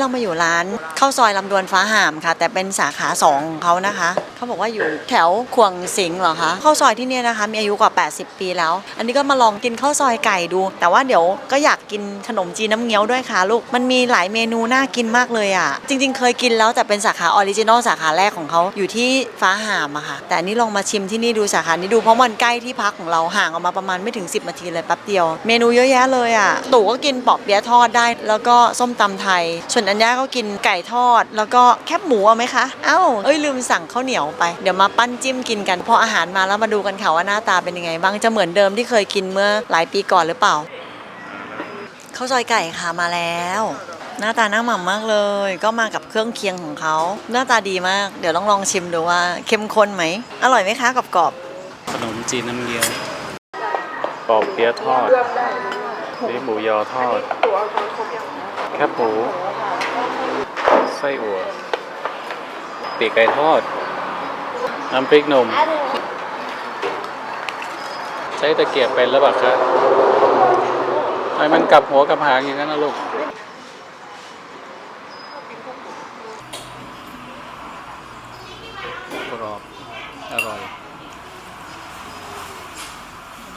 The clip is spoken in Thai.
เรามาอยู่ร้านข้าวซอยลำดวนฟ้าหามค่ะ แต่เป็นสาขาสองของเขานะคะเขาบอกว่าอยู่แถวขวงสิงห์เหรอคะข้าวซอยที่เนี่ยนะคะ มีอายุกว่า 80 ปีแล้ว อันนี้ก็มาลองกินข้าวซอยไก่ดู แต่ว่าเดี๋ยวก็อยากกินขนมจีนน้ำเงี้ยวด้วยค่ะลูก มันมีหลายเมนูน่ากินมากเลยอะ จริง ๆ เคยกินแล้วแต่เป็นสาขาออริจินอลสาขาแรกของเขาอยู่ที่ฟ้าหามอะค่ะ แต่อันนี้ลองมาชิมที่นี่ดูสาขานี้ดูเพราะมันใกล้ที่พักของเราห่างออกมาประมาณไม่ถึง 10นาทีเลยแป๊บเดียว เมนูเยอะแยะเลยอะตู่ก็กินปอบเปี๊ยะทอดได้ แล้วก็ส้มตำไทยส่วนอัญญาก็กินไก่ทอด แล้วก็แคบหมูเอาไหมคะ เอ้าเอ้ยลืมสั่งข้าวเหนียวไป เดี๋ยวมาปั้นจิ้มกินกัน พออาหารมาแล้วมาดูกันค่ะว่าหน้าตาเป็นยังไงบ้างจะเหมือนเดิมที่เคยกินเมื่อหลายปีก่อนหรือเปล่าข้าวซอยไก่ค่ะมาแล้ว หน้าตาน่าหม่ำมากเลย ก็มากับเครื่องเคียงของเขา หน้าตาดีมาก เดี๋ยวลองลองชิมดูว่าเข้มข้นไหม อร่อยไหมคะกรอบขนมจีนน้ำเงี้ยวปอบเปี๊ยะทอดนี่หมูยอทอด แคบหมูไส้อั่วปีกไก่ทอด น้ำพริกหนุ่ม ใช้ตะเกียบเป็นแล้วบักคะทำไมมันกลับหัวกลับหางอย่างนั้นนะลูกกรอบอร่อย